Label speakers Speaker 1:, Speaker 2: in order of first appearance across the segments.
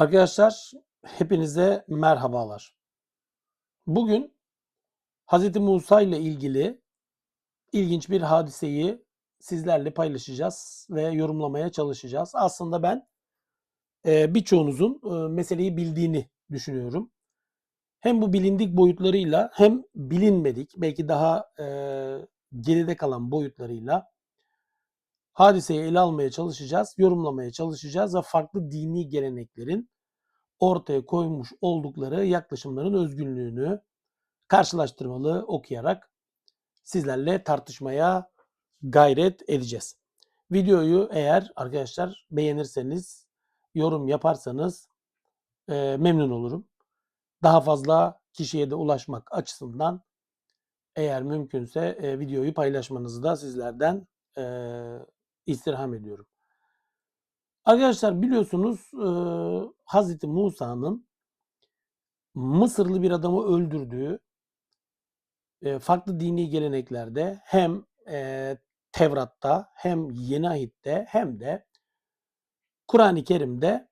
Speaker 1: Arkadaşlar hepinize merhabalar. Bugün Hz. Musa ile ilgili ilginç bir hadiseyi sizlerle paylaşacağız ve yorumlamaya çalışacağız. Aslında ben e, birçoğunuzun e, meseleyi bildiğini düşünüyorum. Hem bu bilindik boyutlarıyla hem bilinmedik belki daha e, geride kalan boyutlarıyla hadiseyi ele almaya çalışacağız, yorumlamaya çalışacağız ve farklı dini geleneklerin ortaya koymuş oldukları yaklaşımların özgünlüğünü karşılaştırmalı okuyarak sizlerle tartışmaya gayret edeceğiz. Videoyu eğer arkadaşlar beğenirseniz, yorum yaparsanız e, memnun olurum. Daha fazla kişiye de ulaşmak açısından eğer mümkünse e, videoyu paylaşmanızı da sizlerden e, istirham ediyorum. Arkadaşlar biliyorsunuz e, Hazreti Musa'nın Mısırlı bir adamı öldürdüğü e, farklı dini geleneklerde hem e, Tevrat'ta hem Yeni Ahit'te hem de Kur'an-ı Kerim'de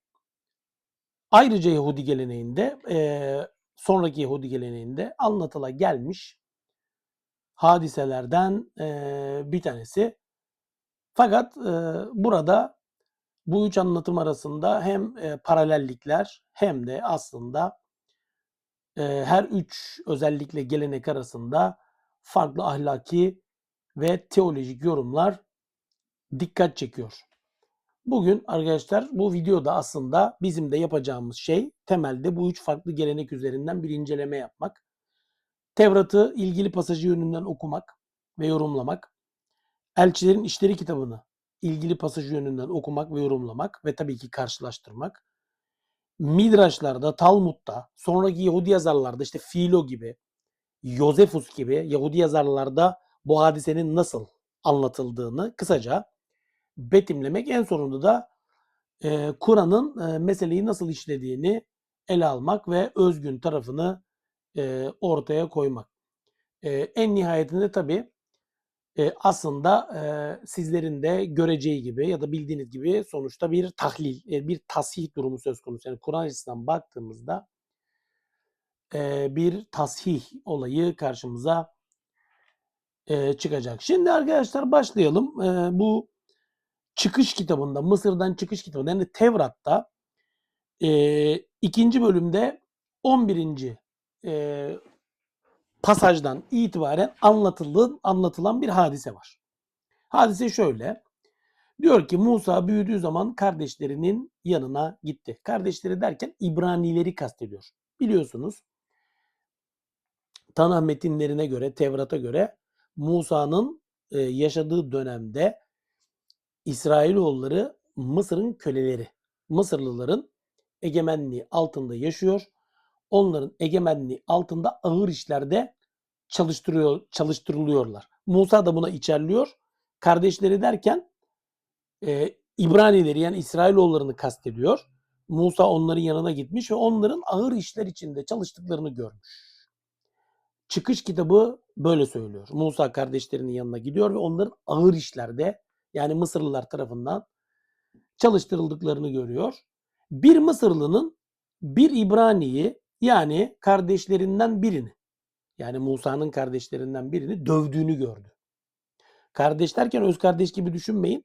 Speaker 1: ayrıca Yahudi geleneğinde e, sonraki Yahudi geleneğinde anlatıla gelmiş hadiselerden e, bir tanesi. Fakat e, burada bu üç anlatım arasında hem e, paralellikler hem de aslında e, her üç özellikle gelenek arasında farklı ahlaki ve teolojik yorumlar dikkat çekiyor. Bugün arkadaşlar bu videoda aslında bizim de yapacağımız şey temelde bu üç farklı gelenek üzerinden bir inceleme yapmak. Tevrat'ı ilgili pasajı yönünden okumak ve yorumlamak. Elçilerin İşleri kitabını ilgili pasajı yönünden okumak ve yorumlamak ve tabii ki karşılaştırmak. Midraşlarda, Talmud'da, sonraki Yahudi yazarlarda işte Filo gibi, Yosefus gibi Yahudi yazarlarda bu hadisenin nasıl anlatıldığını kısaca betimlemek. En sonunda da e, Kur'an'ın e, meseleyi nasıl işlediğini ele almak ve özgün tarafını e, ortaya koymak. E, en nihayetinde tabii e, aslında e, sizlerin de göreceği gibi ya da bildiğiniz gibi sonuçta bir tahlil, e, bir tasih durumu söz konusu. Yani Kur'an açısından baktığımızda e, bir tasih olayı karşımıza e, çıkacak. Şimdi arkadaşlar başlayalım. E, bu çıkış kitabında, Mısır'dan çıkış kitabında yani Tevrat'ta e, ikinci bölümde 11. E, pasajdan itibaren anlatılan, anlatılan bir hadise var. Hadise şöyle. Diyor ki Musa büyüdüğü zaman kardeşlerinin yanına gitti. Kardeşleri derken İbranileri kastediyor. Biliyorsunuz Tanah metinlerine göre, Tevrat'a göre Musa'nın e, yaşadığı dönemde İsrailoğulları Mısır'ın köleleri. Mısırlıların egemenliği altında yaşıyor onların egemenliği altında ağır işlerde çalıştırıyor, çalıştırılıyorlar. Musa da buna içerliyor. Kardeşleri derken e, İbranileri yani İsrailoğullarını kastediyor. Musa onların yanına gitmiş ve onların ağır işler içinde çalıştıklarını görmüş. Çıkış kitabı böyle söylüyor. Musa kardeşlerinin yanına gidiyor ve onların ağır işlerde yani Mısırlılar tarafından çalıştırıldıklarını görüyor. Bir Mısırlının bir İbrani'yi yani kardeşlerinden birini yani Musa'nın kardeşlerinden birini dövdüğünü gördü. Kardeş derken öz kardeş gibi düşünmeyin.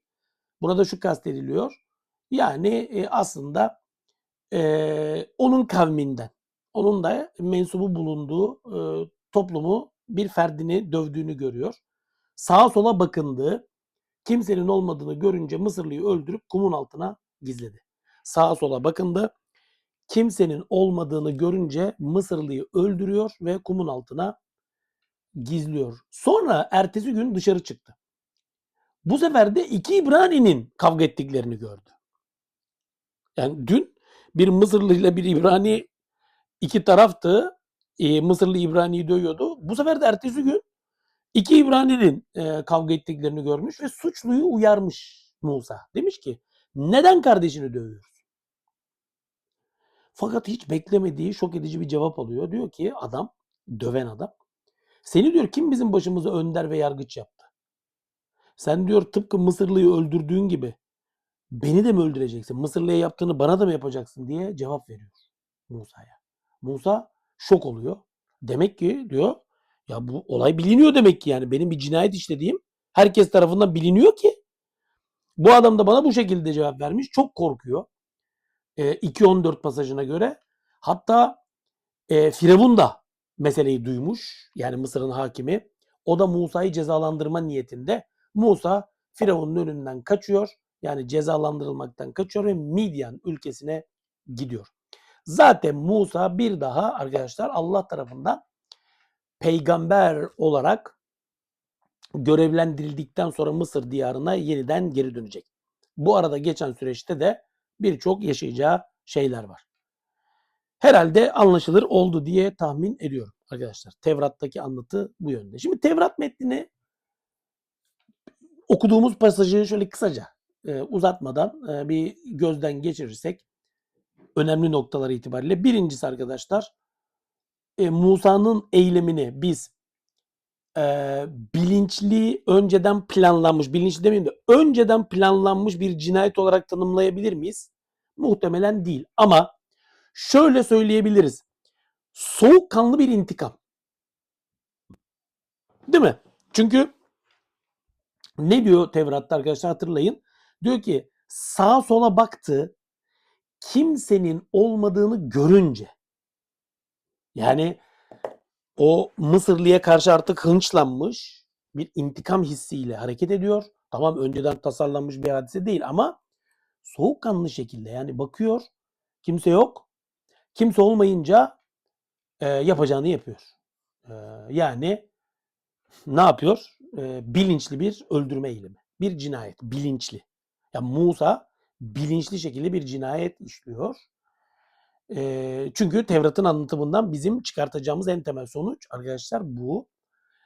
Speaker 1: Burada şu kastediliyor. Yani e, aslında e, onun kavminden, onun da mensubu bulunduğu e, toplumu bir ferdini dövdüğünü görüyor. Sağa sola bakındığı, kimsenin olmadığını görünce Mısırlıyı öldürüp kumun altına gizledi. Sağa sola bakındı, kimsenin olmadığını görünce Mısırlıyı öldürüyor ve kumun altına gizliyor. Sonra ertesi gün dışarı çıktı. Bu sefer de iki İbrani'nin kavga ettiklerini gördü. Yani dün bir Mısırlı ile bir İbrani iki taraftı. E, Mısırlı İbrani'yi dövüyordu. Bu sefer de ertesi gün iki İbrani'nin e, kavga ettiklerini görmüş ve suçluyu uyarmış Musa. Demiş ki neden kardeşini dövüyor? Fakat hiç beklemediği şok edici bir cevap alıyor. Diyor ki adam, döven adam. Seni diyor kim bizim başımıza önder ve yargıç yaptı? Sen diyor tıpkı Mısırlıyı öldürdüğün gibi Beni de mi öldüreceksin? Mısırlı'ya yaptığını bana da mı yapacaksın diye cevap veriyor Musa'ya. Musa şok oluyor. Demek ki diyor ya bu olay biliniyor demek ki yani benim bir cinayet işlediğim herkes tarafından biliniyor ki bu adam da bana bu şekilde cevap vermiş. Çok korkuyor. E, 2.14 pasajına göre. Hatta e, Firavun da meseleyi duymuş. Yani Mısır'ın hakimi. O da Musa'yı cezalandırma niyetinde. Musa Firavun'un önünden kaçıyor. Yani cezalandırılmaktan kaçıyor ve Midyan ülkesine gidiyor. Zaten Musa bir daha arkadaşlar Allah tarafından peygamber olarak görevlendirildikten sonra Mısır diyarına yeniden geri dönecek. Bu arada geçen süreçte de birçok yaşayacağı şeyler var. Herhalde anlaşılır oldu diye tahmin ediyorum arkadaşlar. Tevrat'taki anlatı bu yönde. Şimdi Tevrat metnini okuduğumuz pasajı şöyle kısaca e, uzatmadan e, bir gözden geçirirsek önemli noktalar itibariyle birincisi arkadaşlar e, Musa'nın eylemini biz e, bilinçli, önceden planlanmış, bilinçli demeyeyim de önceden planlanmış bir cinayet olarak tanımlayabilir miyiz? Muhtemelen değil. Ama şöyle söyleyebiliriz. Soğukkanlı bir intikam. Değil mi? Çünkü ne diyor Tevrat'ta arkadaşlar hatırlayın. Diyor ki sağa sola baktı kimsenin olmadığını görünce yani o Mısırlı'ya karşı artık hınçlanmış bir intikam hissiyle hareket ediyor. Tamam önceden tasarlanmış bir hadise değil ama soğukkanlı şekilde yani bakıyor kimse yok. Kimse olmayınca e, yapacağını yapıyor. E, yani ne yapıyor? E, bilinçli bir öldürme eylemi. Bir cinayet. Bilinçli. Yani Musa bilinçli şekilde bir cinayet işliyor. E, çünkü Tevrat'ın anlatımından bizim çıkartacağımız en temel sonuç arkadaşlar bu.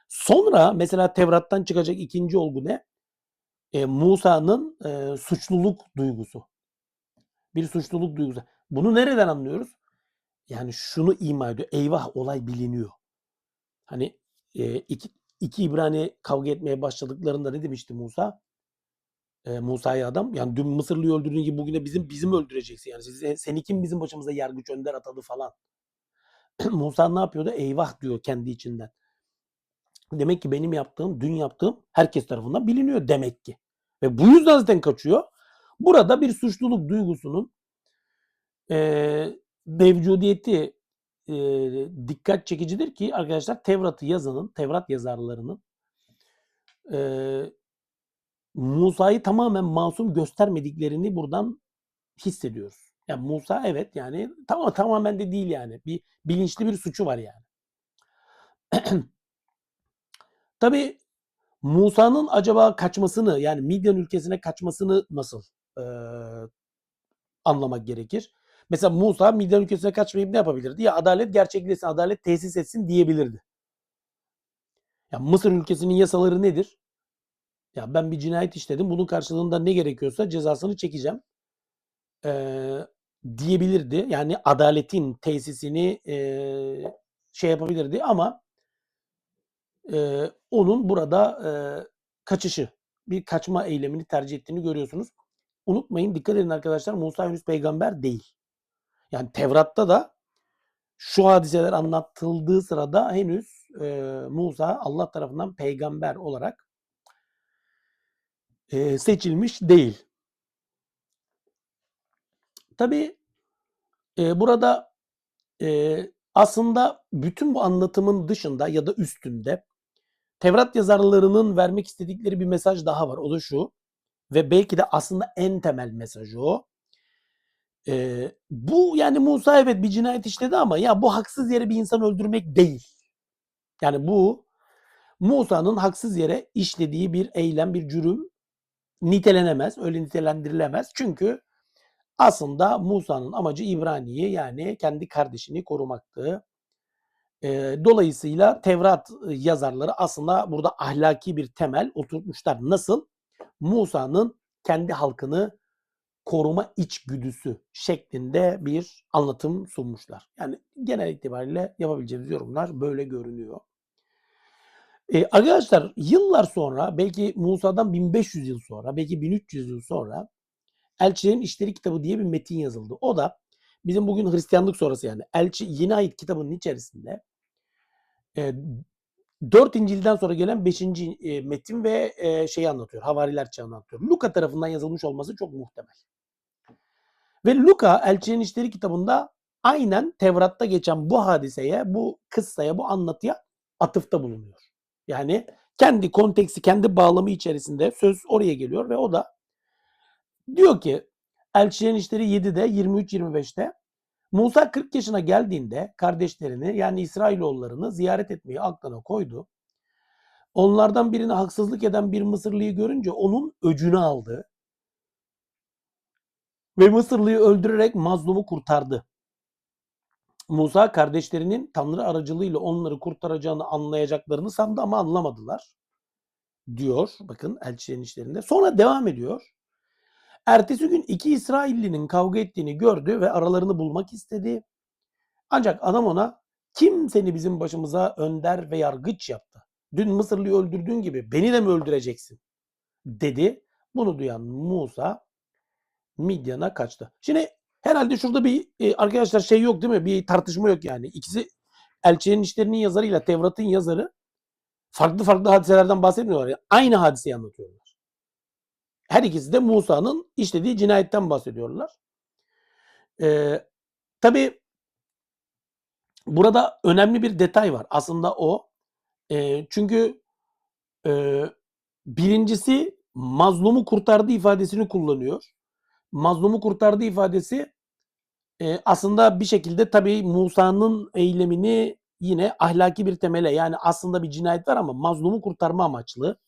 Speaker 1: Sonra mesela Tevrat'tan çıkacak ikinci olgu ne? E, Musa'nın e, suçluluk duygusu. Bir suçluluk duygusu. Bunu nereden anlıyoruz? Yani şunu ima ediyor. Eyvah olay biliniyor. Hani e, iki, iki İbrani kavga etmeye başladıklarında ne demişti Musa? E, Musa'ya adam yani dün Mısırlı'yı öldürdüğün gibi bugün bizim bizim öldüreceksin. Yani siz, seni kim bizim başımıza yargıç önder atadı falan. Musa ne yapıyordu? Eyvah diyor kendi içinden. Demek ki benim yaptığım, dün yaptığım herkes tarafından biliniyor demek ki. Ve bu yüzden zaten kaçıyor. Burada bir suçluluk duygusunun e, mevcudiyeti e, dikkat çekicidir ki arkadaşlar Tevrat'ı yazanın, Tevrat yazarlarının e, Musa'yı tamamen masum göstermediklerini buradan hissediyoruz. Yani Musa evet yani tamam tamamen de değil yani. Bir bilinçli bir suçu var yani. Tabi Musa'nın acaba kaçmasını yani Midyan ülkesine kaçmasını nasıl e, anlamak gerekir? Mesela Musa Midyan ülkesine kaçmayıp ne yapabilirdi? Ya adalet gerçekleşsin, adalet tesis etsin diyebilirdi. Ya Mısır ülkesinin yasaları nedir? Ya ben bir cinayet işledim. Bunun karşılığında ne gerekiyorsa cezasını çekeceğim. Ee, diyebilirdi. Yani adaletin tesisini e, şey yapabilirdi ama e, onun burada e, kaçışı, bir kaçma eylemini tercih ettiğini görüyorsunuz. Unutmayın, dikkat edin arkadaşlar Musa henüz peygamber değil. Yani Tevrat'ta da şu hadiseler anlatıldığı sırada henüz e, Musa Allah tarafından peygamber olarak e, seçilmiş değil. Tabi e, burada e, aslında bütün bu anlatımın dışında ya da üstünde Tevrat yazarlarının vermek istedikleri bir mesaj daha var. O da şu ve belki de aslında en temel mesajı o. E, bu yani Musa evet bir cinayet işledi ama ya bu haksız yere bir insan öldürmek değil. Yani bu Musa'nın haksız yere işlediği bir eylem, bir cürüm nitelenemez, öyle nitelendirilemez. Çünkü aslında Musa'nın amacı İbrani'yi yani kendi kardeşini korumaktı. E, dolayısıyla Tevrat yazarları aslında burada ahlaki bir temel oturtmuşlar. Nasıl? Musa'nın kendi halkını koruma içgüdüsü şeklinde bir anlatım sunmuşlar. Yani genel itibariyle yapabileceğimiz yorumlar böyle görünüyor. E, arkadaşlar yıllar sonra belki Musa'dan 1500 yıl sonra belki 1300 yıl sonra Elçilerin İşleri kitabı diye bir metin yazıldı. O da bizim bugün Hristiyanlık sonrası yani Elçi Yeni Ayet kitabının içerisinde e, 4 İncil'den sonra gelen 5. e, metin ve e, şeyi anlatıyor. Havariler çağını anlatıyor. Luka tarafından yazılmış olması çok muhtemel. Ve Luka Elçilerin İşleri kitabında aynen Tevrat'ta geçen bu hadiseye, bu kıssaya, bu anlatıya atıfta bulunuyor. Yani kendi konteksi, kendi bağlamı içerisinde söz oraya geliyor ve o da diyor ki Elçilerin İşleri 7'de 23-25'te Musa 40 yaşına geldiğinde kardeşlerini yani İsrailoğullarını ziyaret etmeyi aklına koydu. Onlardan birini haksızlık eden bir Mısırlıyı görünce onun öcünü aldı. Ve Mısırlıyı öldürerek mazlumu kurtardı. Musa kardeşlerinin Tanrı aracılığıyla onları kurtaracağını anlayacaklarını sandı ama anlamadılar. Diyor bakın elçilerin işlerinde. Sonra devam ediyor. Ertesi gün iki İsraillinin kavga ettiğini gördü ve aralarını bulmak istedi. Ancak adam ona kim seni bizim başımıza önder ve yargıç yaptı? Dün Mısırlıyı öldürdüğün gibi beni de mi öldüreceksin? Dedi. Bunu duyan Musa Midyan'a kaçtı. Şimdi herhalde şurada bir e, arkadaşlar şey yok değil mi? Bir tartışma yok yani. İkisi elçinin işlerinin yazarıyla Tevrat'ın yazarı farklı farklı hadiselerden bahsetmiyorlar. Yani aynı hadiseyi anlatıyorlar. Her ikisi de Musa'nın işlediği cinayetten bahsediyorlar. Ee, tabii burada önemli bir detay var. Aslında o. E, çünkü e, birincisi mazlumu kurtardı ifadesini kullanıyor. Mazlumu kurtardı ifadesi e, aslında bir şekilde tabii Musa'nın eylemini yine ahlaki bir temele yani aslında bir cinayet var ama mazlumu kurtarma amaçlı.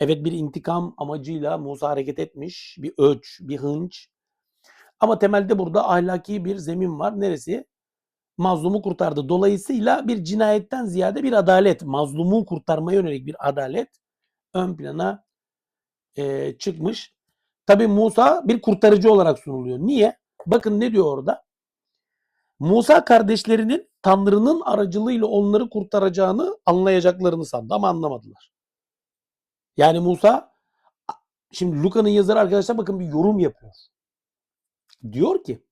Speaker 1: Evet bir intikam amacıyla Musa hareket etmiş. Bir öç, bir hınç. Ama temelde burada ahlaki bir zemin var. Neresi? Mazlumu kurtardı. Dolayısıyla bir cinayetten ziyade bir adalet, mazlumu kurtarmaya yönelik bir adalet ön plana e, çıkmış. Tabi Musa bir kurtarıcı olarak sunuluyor. Niye? Bakın ne diyor orada? Musa kardeşlerinin Tanrı'nın aracılığıyla onları kurtaracağını anlayacaklarını sandı ama anlamadılar. Yani Musa şimdi Luka'nın yazarı arkadaşlar bakın bir yorum yapıyor. Diyor ki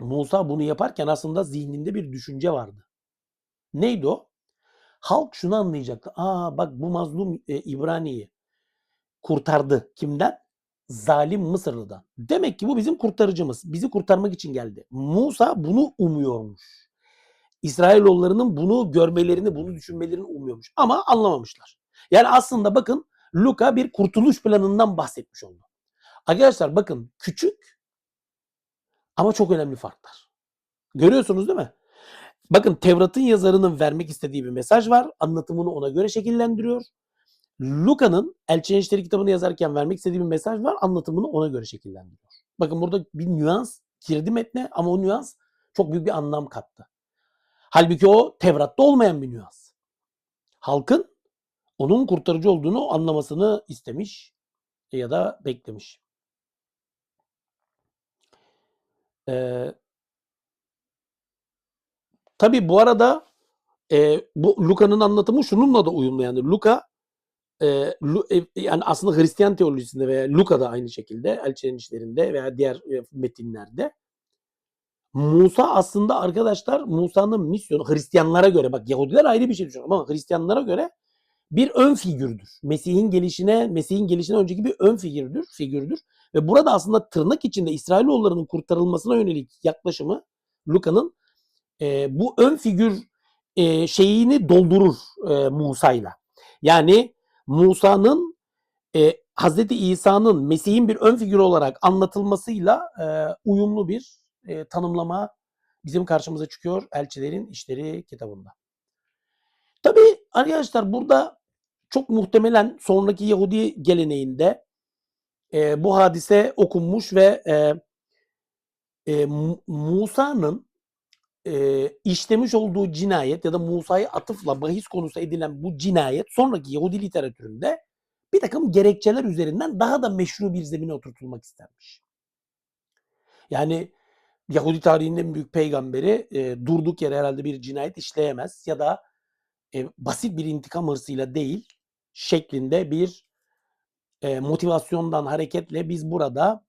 Speaker 1: Musa bunu yaparken aslında zihninde bir düşünce vardı. Neydi o? Halk şunu anlayacaktı. Aa bak bu mazlum e, İbrani'yi kurtardı. Kimden? Zalim Mısırlı'dan. Demek ki bu bizim kurtarıcımız. Bizi kurtarmak için geldi. Musa bunu umuyormuş. İsrailoğullarının bunu görmelerini, bunu düşünmelerini umuyormuş. Ama anlamamışlar. Yani aslında bakın Luka bir kurtuluş planından bahsetmiş oldu. Arkadaşlar bakın küçük ama çok önemli farklar. Görüyorsunuz değil mi? Bakın Tevrat'ın yazarının vermek istediği bir mesaj var. Anlatımını ona göre şekillendiriyor. Luka'nın Elçilerin İşleri kitabını yazarken vermek istediği bir mesaj var. Anlatımını ona göre şekillendiriyor. Bakın burada bir nüans girdi metne ama o nüans çok büyük bir anlam kattı. Halbuki o Tevrat'ta olmayan bir nüans. Halkın onun kurtarıcı olduğunu anlamasını istemiş ya da beklemiş. Ee, tabii bu arada e, bu Luka'nın anlatımı şununla da uyumlu yani Luka e, Lu, e, yani aslında Hristiyan teolojisinde veya Luka'da aynı şekilde Elçilerin işlerinde veya diğer e, metinlerde Musa aslında arkadaşlar Musa'nın misyonu Hristiyanlara göre bak Yahudiler ayrı bir şey düşünüyor ama Hristiyanlara göre bir ön figürdür. Mesih'in gelişine, Mesih'in gelişine önceki bir ön figürdür, figürdür. Ve burada aslında tırnak içinde İsrailoğullarının kurtarılmasına yönelik yaklaşımı Luka'nın e, bu ön figür e, şeyini doldurur e, Musa'yla. Yani Musa'nın e, Hazreti İsa'nın Mesih'in bir ön figür olarak anlatılmasıyla e, uyumlu bir e, tanımlama bizim karşımıza çıkıyor Elçilerin İşleri kitabında. Tabii arkadaşlar burada çok muhtemelen sonraki Yahudi geleneğinde e, bu hadise okunmuş ve e, e, Musa'nın e, işlemiş olduğu cinayet ya da Musa'yı atıfla bahis konusu edilen bu cinayet sonraki Yahudi literatüründe bir takım gerekçeler üzerinden daha da meşru bir zemine oturtulmak istenmiş. Yani Yahudi tarihinin en büyük peygamberi e, durduk yere herhalde bir cinayet işleyemez ya da e, basit bir intikam hırsıyla değil şeklinde bir eee, motivasyondan hareketle biz burada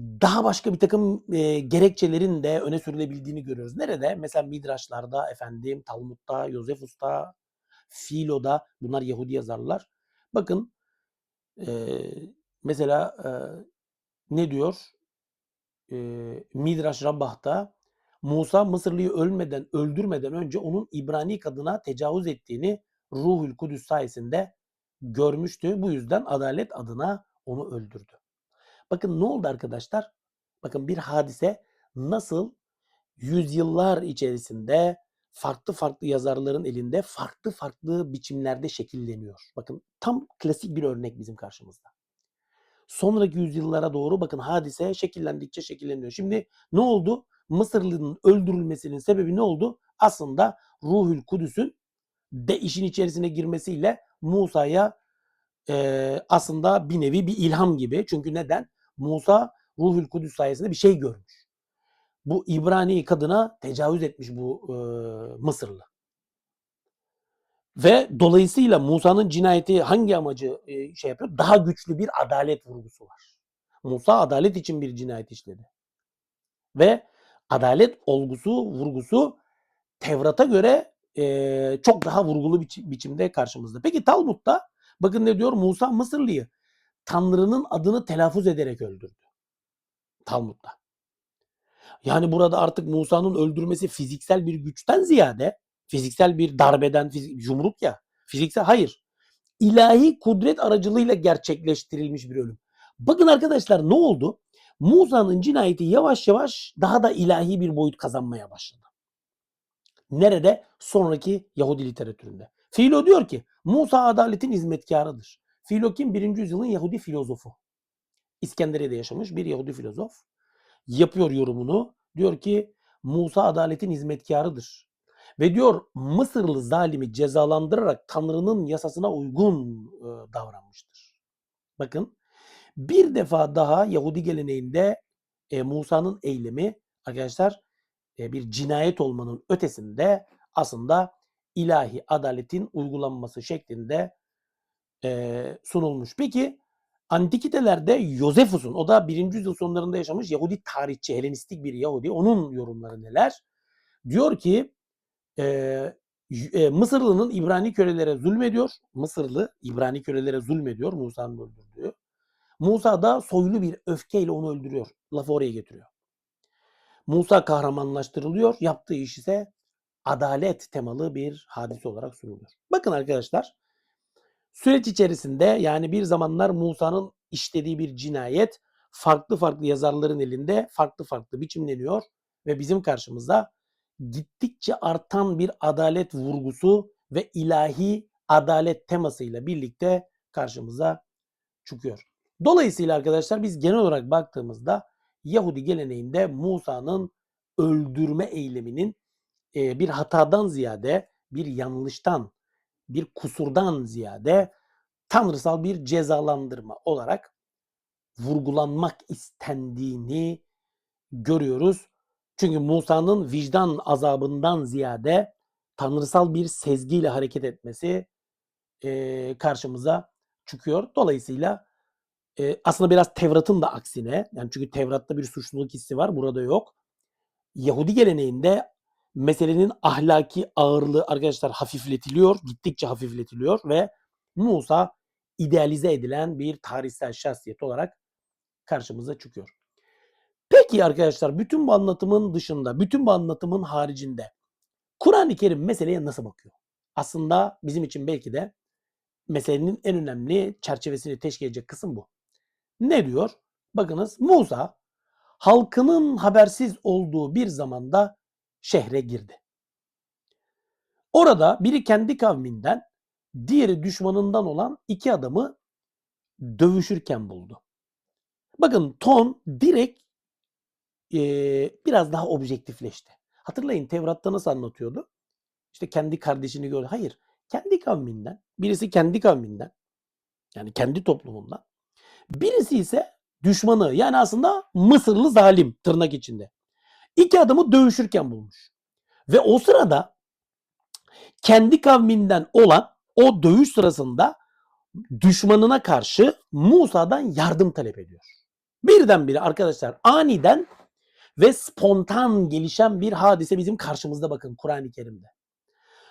Speaker 1: daha başka birtakım, eee, gerekçelerin de öne sürülebildiğini görüyoruz. Nerede? Mesela Midraşlarda, efendim, Talmud'da, Yosefus'ta, Filo'da bunlar Yahudi yazarlar. Bakın, eee, mesela, eee, ne diyor? Eee, Midraş Rabbah'ta Musa Mısırlı'yı ölmeden öldürmeden önce onun İbrani kadına tecavüz ettiğini Ruhul Kudüs sayesinde görmüştü. Bu yüzden adalet adına onu öldürdü. Bakın ne oldu arkadaşlar? Bakın bir hadise nasıl yüzyıllar içerisinde farklı farklı yazarların elinde farklı farklı biçimlerde şekilleniyor. Bakın tam klasik bir örnek bizim karşımızda. Sonraki yüzyıllara doğru bakın hadise şekillendikçe şekilleniyor. Şimdi ne oldu? Mısırlı'nın öldürülmesinin sebebi ne oldu? Aslında Ruhül Kudüs'ün de işin içerisine girmesiyle Musa'ya eee, aslında bir nevi bir ilham gibi. Çünkü neden? Musa Ruhül Kudüs sayesinde bir şey görmüş. Bu İbrani kadına tecavüz etmiş bu eee, Mısırlı. Ve dolayısıyla Musa'nın cinayeti hangi amacı eee, şey yapıyor? Daha güçlü bir adalet vurgusu var. Musa adalet için bir cinayet işledi. Ve adalet olgusu, vurgusu Tevrat'a göre eee, çok daha vurgulu biçi- biçimde karşımızda. Peki Talmud'da bakın ne diyor? Musa Mısırlı'yı Tanrı'nın adını telaffuz ederek öldürdü. Talmud'da. Yani burada artık Musa'nın öldürmesi fiziksel bir güçten ziyade fiziksel bir darbeden fizik, yumruk ya fiziksel hayır. İlahi kudret aracılığıyla gerçekleştirilmiş bir ölüm. Bakın arkadaşlar ne oldu? Musa'nın cinayeti yavaş yavaş daha da ilahi bir boyut kazanmaya başladı. Nerede? Sonraki Yahudi literatüründe. Filo diyor ki Musa adaletin hizmetkarıdır. Filo kim? Birinci yüzyılın Yahudi filozofu. İskenderiye'de yaşamış bir Yahudi filozof. Yapıyor yorumunu. Diyor ki Musa adaletin hizmetkarıdır. Ve diyor Mısırlı zalimi cezalandırarak Tanrı'nın yasasına uygun e, davranmıştır. Bakın bir defa daha Yahudi geleneğinde e, Musa'nın eylemi arkadaşlar e, bir cinayet olmanın ötesinde aslında ilahi adaletin uygulanması şeklinde e, sunulmuş. Peki antikitelerde Yosefus'un o da 1. yüzyıl sonlarında yaşamış Yahudi tarihçi, Helenistik bir Yahudi. Onun yorumları neler? Diyor ki e, e, Mısırlı'nın İbrani kölelere zulmediyor. Mısırlı İbrani kölelere zulmediyor Musa'nın öldürdüğü. Musa da soylu bir öfkeyle onu öldürüyor. Lafı oraya getiriyor. Musa kahramanlaştırılıyor. Yaptığı iş ise adalet temalı bir hadise olarak sunuluyor. Bakın arkadaşlar süreç içerisinde yani bir zamanlar Musa'nın işlediği bir cinayet farklı farklı yazarların elinde farklı farklı biçimleniyor ve bizim karşımıza gittikçe artan bir adalet vurgusu ve ilahi adalet temasıyla birlikte karşımıza çıkıyor. Dolayısıyla arkadaşlar biz genel olarak baktığımızda Yahudi geleneğinde Musa'nın öldürme eyleminin bir hatadan ziyade, bir yanlıştan, bir kusurdan ziyade tanrısal bir cezalandırma olarak vurgulanmak istendiğini görüyoruz. Çünkü Musa'nın vicdan azabından ziyade tanrısal bir sezgiyle hareket etmesi e, karşımıza çıkıyor. Dolayısıyla e, aslında biraz Tevrat'ın da aksine, yani çünkü Tevrat'ta bir suçluluk hissi var, burada yok. Yahudi geleneğinde meselenin ahlaki ağırlığı arkadaşlar hafifletiliyor, gittikçe hafifletiliyor ve Musa idealize edilen bir tarihsel şahsiyet olarak karşımıza çıkıyor. Peki arkadaşlar bütün bu anlatımın dışında, bütün bu anlatımın haricinde Kur'an-ı Kerim meseleye nasıl bakıyor? Aslında bizim için belki de meselenin en önemli çerçevesini teşkil edecek kısım bu. Ne diyor? Bakınız Musa halkının habersiz olduğu bir zamanda şehre girdi. Orada biri kendi kavminden, diğeri düşmanından olan iki adamı dövüşürken buldu. Bakın ton direkt eee, biraz daha objektifleşti. Hatırlayın Tevrat'ta nasıl anlatıyordu? İşte kendi kardeşini gördü. Hayır. Kendi kavminden. Birisi kendi kavminden. Yani kendi toplumundan. Birisi ise düşmanı. Yani aslında Mısırlı zalim tırnak içinde. İki adamı dövüşürken bulmuş. Ve o sırada kendi kavminden olan o dövüş sırasında düşmanına karşı Musa'dan yardım talep ediyor. Birdenbire arkadaşlar aniden ve spontan gelişen bir hadise bizim karşımızda bakın Kur'an-ı Kerim'de.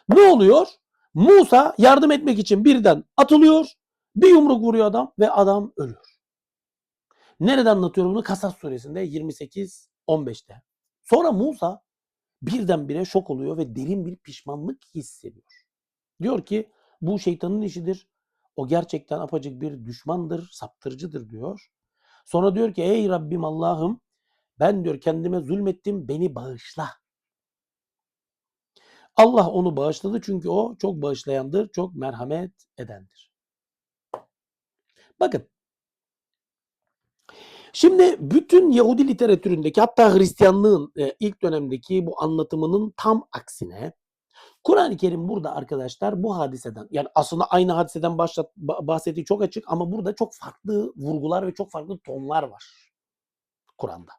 Speaker 1: Ne oluyor? Musa yardım etmek için birden atılıyor. Bir yumruk vuruyor adam ve adam ölüyor. Nerede anlatıyor bunu? Kasas suresinde 28-15'te. Sonra Musa birdenbire şok oluyor ve derin bir pişmanlık hissediyor. Diyor ki bu şeytanın işidir. O gerçekten apacık bir düşmandır, saptırıcıdır diyor. Sonra diyor ki ey Rabbim Allah'ım ben diyor kendime zulmettim beni bağışla. Allah onu bağışladı çünkü o çok bağışlayandır, çok merhamet edendir. Bakın. Şimdi bütün Yahudi literatüründeki hatta Hristiyanlığın e, ilk dönemdeki bu anlatımının tam aksine Kur'an-ı Kerim burada arkadaşlar bu hadiseden yani aslında aynı hadiseden başlat, bahsettiği çok açık ama burada çok farklı vurgular ve çok farklı tonlar var Kur'an'da.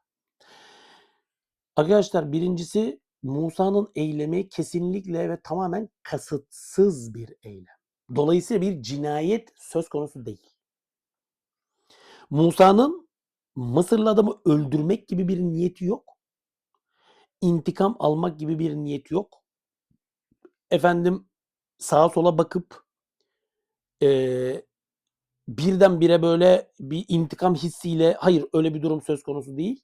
Speaker 1: Arkadaşlar birincisi Musa'nın eylemi kesinlikle ve tamamen kasıtsız bir eylem. Dolayısıyla bir cinayet söz konusu değil. Musa'nın Mısırlı adamı öldürmek gibi bir niyeti yok. İntikam almak gibi bir niyeti yok. Efendim sağa sola bakıp eee birdenbire böyle bir intikam hissiyle hayır öyle bir durum söz konusu değil.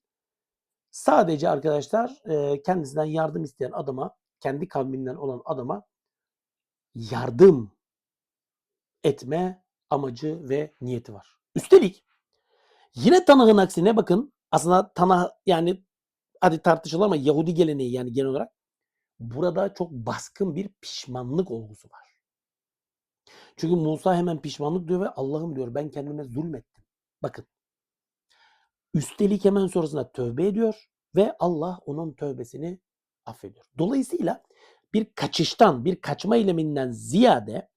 Speaker 1: Sadece arkadaşlar eee, kendisinden yardım isteyen adama, kendi kavminden olan adama yardım etme amacı ve niyeti var. Üstelik yine Tanah'ın aksine bakın aslında Tanah yani hadi tartışılır ama Yahudi geleneği yani genel olarak burada çok baskın bir pişmanlık olgusu var. Çünkü Musa hemen pişmanlık diyor ve Allah'ım diyor ben kendime zulmettim. Bakın. Üstelik hemen sonrasında tövbe ediyor ve Allah onun tövbesini affediyor. Dolayısıyla bir kaçıştan, bir kaçma eyleminden ziyade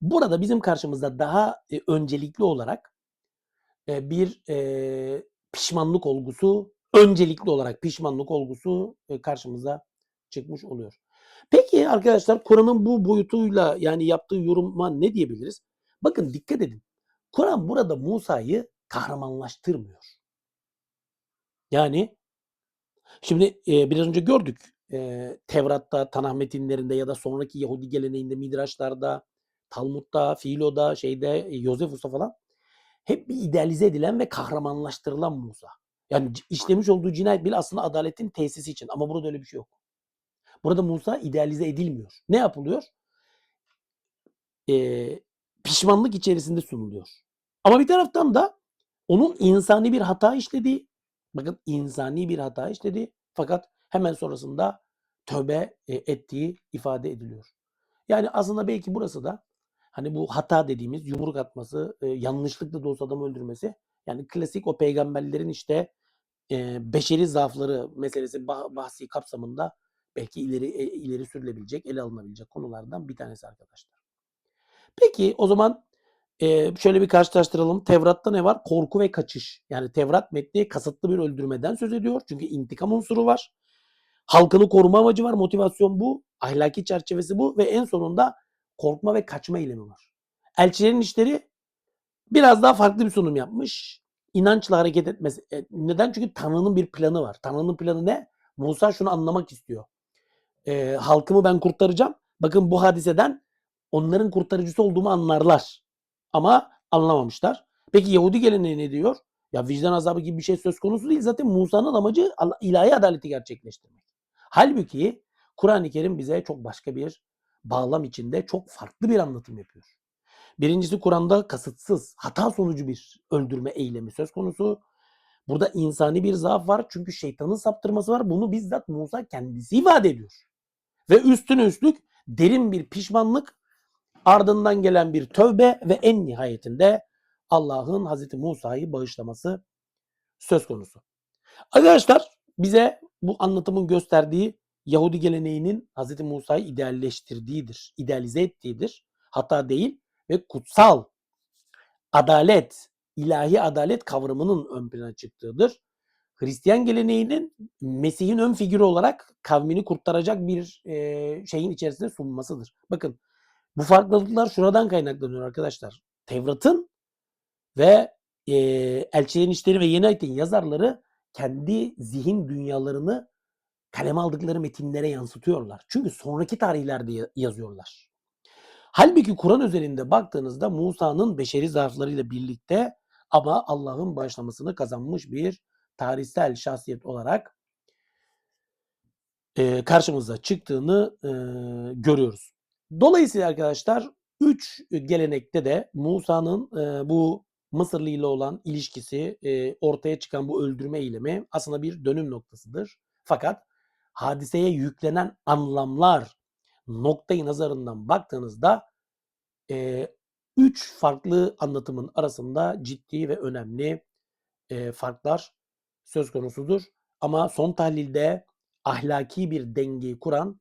Speaker 1: burada bizim karşımızda daha e, öncelikli olarak bir pişmanlık olgusu, öncelikli olarak pişmanlık olgusu karşımıza çıkmış oluyor. Peki arkadaşlar Kur'an'ın bu boyutuyla yani yaptığı yoruma ne diyebiliriz? Bakın dikkat edin. Kur'an burada Musa'yı kahramanlaştırmıyor. Yani şimdi e, biraz önce gördük e, Tevrat'ta, Tanah metinlerinde ya da sonraki Yahudi geleneğinde, Midraşlarda, Talmud'da, Filo'da, şeyde, e, Yosefus'ta falan hep bir idealize edilen ve kahramanlaştırılan Musa. Yani işlemiş olduğu cinayet bile aslında adaletin tesisi için ama burada öyle bir şey yok. Burada Musa idealize edilmiyor. Ne yapılıyor? Eee, pişmanlık içerisinde sunuluyor. Ama bir taraftan da onun insani bir hata işlediği, bakın insani bir hata işlediği fakat hemen sonrasında tövbe e, ettiği ifade ediliyor. Yani aslında belki burası da hani bu hata dediğimiz yumruk atması, e, yanlışlıkla da olsa adamı öldürmesi yani klasik o peygamberlerin işte e, beşeri zaafları meselesi bah- bahsi kapsamında belki ileri e, ileri sürülebilecek, ele alınabilecek konulardan bir tanesi arkadaşlar. Peki o zaman e, şöyle bir karşılaştıralım. Tevrat'ta ne var? Korku ve kaçış. Yani Tevrat metni kasıtlı bir öldürmeden söz ediyor. Çünkü intikam unsuru var. Halkını koruma amacı var. Motivasyon bu. Ahlaki çerçevesi bu. Ve en sonunda korkma ve kaçma eylemi var. Elçilerin işleri biraz daha farklı bir sunum yapmış. İnançla hareket etmesi. E, neden? Çünkü Tanrı'nın bir planı var. Tanrı'nın planı ne? Musa şunu anlamak istiyor. E, halkımı ben kurtaracağım. Bakın bu hadiseden onların kurtarıcısı olduğumu anlarlar. Ama anlamamışlar. Peki Yahudi geleneği ne diyor? Ya vicdan azabı gibi bir şey söz konusu değil. Zaten Musa'nın amacı ilahi adaleti gerçekleştirmek. Halbuki Kur'an-ı Kerim bize çok başka bir bağlam içinde çok farklı bir anlatım yapıyor. Birincisi Kur'an'da kasıtsız, hata sonucu bir öldürme eylemi söz konusu. Burada insani bir zaaf var çünkü şeytanın saptırması var. Bunu bizzat Musa kendisi ifade ediyor. Ve üstüne üstlük derin bir pişmanlık, ardından gelen bir tövbe ve en nihayetinde Allah'ın Hazreti Musa'yı bağışlaması söz konusu. Arkadaşlar bize bu anlatımın gösterdiği Yahudi geleneğinin Hazreti Musa'yı idealleştirdiğidir, idealize ettiğidir. Hata değil ve kutsal adalet, ilahi adalet kavramının ön plana çıktığıdır. Hristiyan geleneğinin Mesih'in ön figürü olarak kavmini kurtaracak bir e, şeyin içerisinde sunmasıdır. Bakın bu farklılıklar şuradan kaynaklanıyor arkadaşlar. Tevrat'ın ve eee, Elçilerin İşleri ve Yeni Ayet'in yazarları kendi zihin dünyalarını kaleme aldıkları metinlere yansıtıyorlar. Çünkü sonraki tarihlerde ya- yazıyorlar. Halbuki Kur'an özelinde baktığınızda Musa'nın beşeri zaaflarıyla birlikte ama Allah'ın bağışlamasını kazanmış bir tarihsel şahsiyet olarak eee, karşımıza çıktığını eee, görüyoruz. Dolayısıyla arkadaşlar 3 gelenekte de Musa'nın eee, bu Mısırlı ile olan ilişkisi, ortaya çıkan bu öldürme eylemi aslında bir dönüm noktasıdır. Fakat hadiseye yüklenen anlamlar noktayı nazarından baktığınızda eee 3 farklı anlatımın arasında ciddi ve önemli eee, farklar söz konusudur. Ama son tahlilde ahlaki bir dengeyi kuran,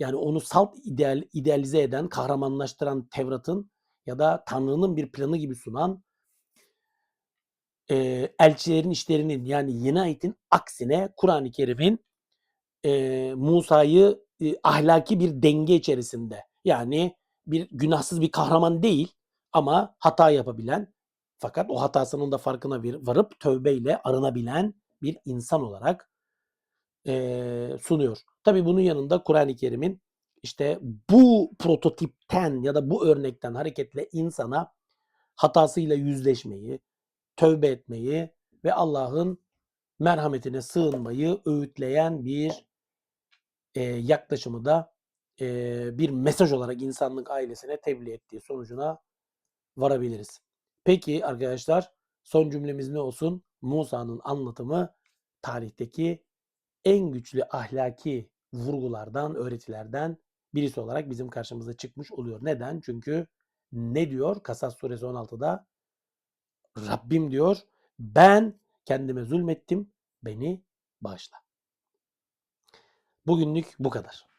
Speaker 1: yani onu salt ideal, idealize eden, kahramanlaştıran Tevrat'ın ya da Tanrı'nın bir planı gibi sunan eee, elçilerin işlerinin yani Yeni Ayet'in aksine Kur'an-ı Kerim'in eee, Musa'yı eee, ahlaki bir denge içerisinde yani bir günahsız bir kahraman değil ama hata yapabilen fakat o hatasının da farkına bir, varıp tövbeyle arınabilen bir insan olarak eee, sunuyor. Tabi bunun yanında Kur'an-ı Kerim'in işte bu prototipten ya da bu örnekten hareketle insana hatasıyla yüzleşmeyi, tövbe etmeyi ve Allah'ın merhametine sığınmayı öğütleyen bir eee, yaklaşımı da eee, bir mesaj olarak insanlık ailesine tebliğ ettiği sonucuna varabiliriz. Peki arkadaşlar son cümlemiz ne olsun? Musa'nın anlatımı tarihteki en güçlü ahlaki vurgulardan, öğretilerden birisi olarak bizim karşımıza çıkmış oluyor. Neden? Çünkü ne diyor Kasas suresi 16'da? Rabbim diyor ben kendime zulmettim beni bağışla. Bugünlük bu kadar.